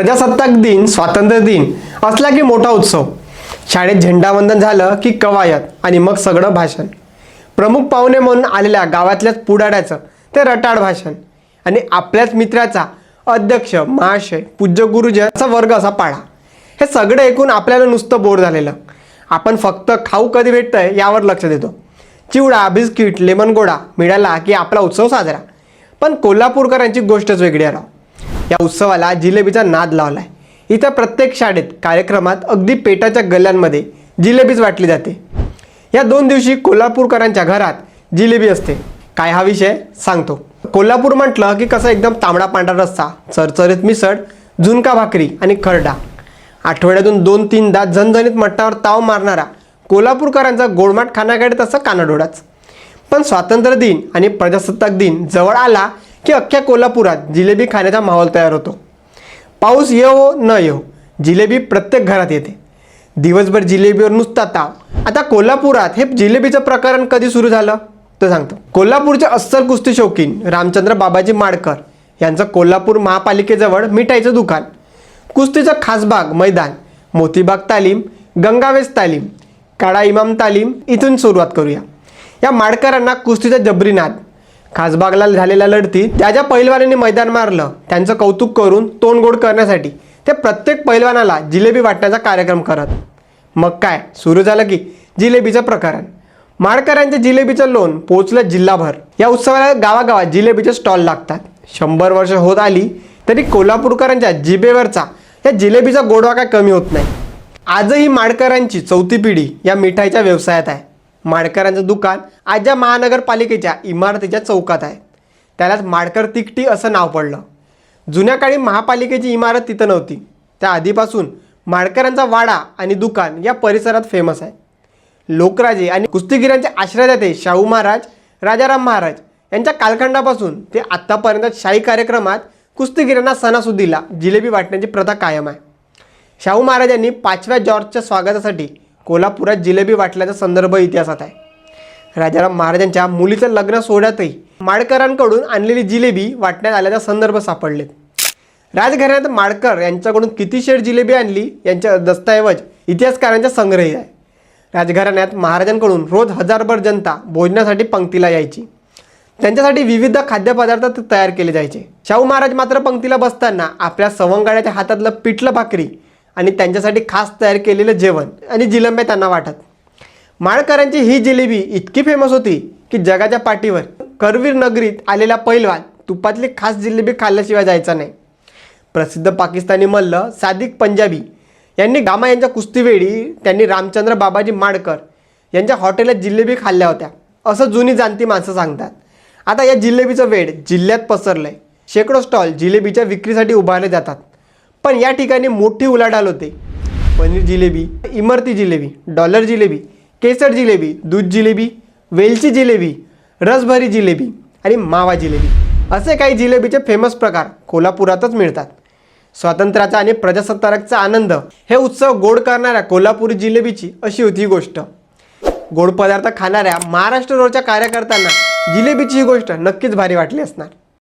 प्रजासत्ताक दिन स्वातंत्र्य दिन असला की मोठा उत्सव. शाळेत झेंडावंदन झालं की कवायत आणि मग सगळं भाषण. प्रमुख पाहुणे म्हणून आलेल्या गावातल्याच पुढाऱ्याचं ते रटाळ भाषण. आणि आपल्याच मित्राचा अध्यक्ष महाशय पूज्य गुरुजन असा वर्ग असा पाळा. हे सगळं ऐकून आपल्याला नुसतं बोर झालेलं. आपण फक्त खाऊ कधी भेटतंय यावर लक्ष देतो. चिवडा बिस्किट लेमन गोडा मिळाला की आपला उत्सव साजरा. पण कोल्हापूरकरांची गोष्टच वेगळी आहे राव. या उत्सवाला जिलेबीचा नाद लावलाय. इथं प्रत्येक शाळेत कार्यक्रमात अगदी पेटाच्या गल्ल्यांमध्ये जिलेबीच वाटली जाते. या दोन दिवशी कोल्हापूरकरांच्या घरात जिलेबी असते. काय हा विषय? सांगतो. कोल्हापूर म्हटलं की कसं एकदम तांबडा पांढरा रस्सा चरचरीत मिसळ झुणका भाकरी आणि खरडा. आठवड्यातून दोन तीनदा झणझणीत मट्टावर ताव मारणारा कोल्हापूरकरांचा गोडमाट खाण्याकडे तसं कानाडोळाच. पण स्वातंत्र्य दिन आणि प्रजासत्ताक दिन जवळ आला की अख्ख्या कोल्हापुरात जिलेबी खाण्याचा माहोल तयार होतो? पाऊस येवो न येवो जिलेबी प्रत्येक घरात येते. दिवसभर जिलेबीवर नुसता ताव. आता कोल्हापुरात हे जिलेबीचं प्रकरण कधी सुरू झालं? तर सांगतो. कोल्हापूरचे अस्सल कुस्ती शौकीन रामचंद्र बाबाजी माडकर यांचं कोल्हापूर महापालिकेजवळ मिठाईचं दुकान. कुस्तीचं खासबाग मैदान मोतीबाग तालीम गंगावेस तालीम काळा इमाम तालीम इथून सुरुवात करूया. या माडकरांना कुस्तीचा जबरीनाथ खासबागला झालेल्या लढतीत त्या ज्या पैलवानांनी मैदान मारलं त्यांचं कौतुक करून तोंड गोड करण्यासाठी ते प्रत्येक पैलवानाला जिलेबी वाटण्याचा कार्यक्रम करत. मग काय? सुरू झालं की जिलेबीचं प्रकरण. माडकरांच्या जिलेबीचं लोण पोचलं जिल्हाभर. या उत्सवाला गावागावात जिलेबीचे स्टॉल लागतात. शंभर वर्ष होत आली तरी कोल्हापूरकरांच्या जिबेवरचा या जिलेबीचा गोडवा काय कमी होत नाही. आजही माडकरांची चौथी पिढी या मिठाईच्या व्यवसायात आहे. माडकरांचं दुकान आज ज्या महानगरपालिकेच्या इमारतीच्या चौकात आहे. त्यालाच माडकर तिकटी असं नाव पडलं. जुन्या काळी महापालिकेची इमारत तिथं नव्हती. त्या आधीपासून माडकरांचा वाडा आणि दुकान या परिसरात फेमस आहे. लोकराजे आणि कुस्तीगिरांचे आश्रयदाते शाहू महाराज राजाराम महाराज. यांच्या कालखंडापासून ते आत्तापर्यंत शाही कार्यक्रमात कुस्तीगिरांना सणासुदीला जिलेबी वाटण्याची प्रथा कायम आहे. शाहू महाराजांनी पाचव्या जॉर्जच्या स्वागतासाठी कोल्हापुरात जिलेबी वाटल्याचा संदर्भ इतिहासात आहे. राजाराम महाराजांच्या मुलीचं लग्न सोहळ्यातही माडकरांकडून आणलेली जिलेबी वाटण्यात आल्याचा संदर्भ सापडलेत. राजघराण्यात माडकर यांच्याकडून किती शेड जिलेबी आणली यांच्या दस्तऐवज इतिहासकारांच्या संग्रही आहे. राजघराण्यात महाराजांकडून रोज हजारभर जनता भोजनासाठी पंक्तीला यायची. त्यांच्यासाठी विविध खाद्यपदार्थ तयार केले जायचे. शाहू महाराज मात्र पंक्तीला बसताना आपल्या सवंगाड्याच्या हातातलं पिठलं भाकरी आणि त्यांच्यासाठी खास तयार केलेलं जेवण आणि जिलंबे त्यांना वाटत. माळकरांची ही जिलेबी इतकी फेमस होती की जगाच्या पाठीवर करवीर नगरीत आलेला पैलवान तुपातली खास जिलेबी खाल्ल्याशिवाय जायचा नाही. प्रसिद्ध पाकिस्तानी मल्ल सादिक पंजाबी यांनी गामा यांच्या कुस्तीवेळी त्यांनी रामचंद्र बाबाजी माडकर यांच्या हॉटेलात जिलेबी खाल्ल्या होत्या. असं जुनी जाणती माणसं सांगतात. आता या जिलेबीचं वेळ जिल्ह्यात पसरलं आहे शेकडो स्टॉल जिलेबीच्या विक्रीसाठी उभारले जातात. पण या ठिकाणी मोठी उलाढाल होते. पनीर जिलेबी इमरती जिलेबी डॉलर जिलेबी केसर जिलेबी दूध जिलेबी वेलची जिलेबी रसभरी जिलेबी आणि मावा जिलेबी. असे काही जिलेबीचे फेमस प्रकार कोल्हापुरातच मिळतात. स्वातंत्र्याचा आणि प्रजासत्ताकाचा आनंद हे उत्सव गोड करणाऱ्या कोल्हापुरी जिलेबीची अशी होती ही गोष्ट. गोड पदार्थ खाणाऱ्या महाराष्ट्र रोडच्या कार्यकर्त्यांना जिलेबीची ही गोष्ट नक्कीच भारी वाटली असणार.